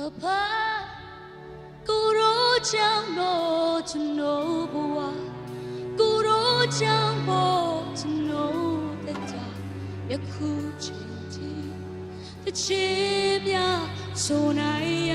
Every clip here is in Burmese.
အဖကိုရောချောင်းတော့ကျွန်တော်ဘဝကိုရောချောင်းပေါ်ကျွန်တော်တဲ့ကြယခုချိန်ထိတစ်ချေများဆိုနိုင်ရ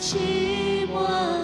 寂寞。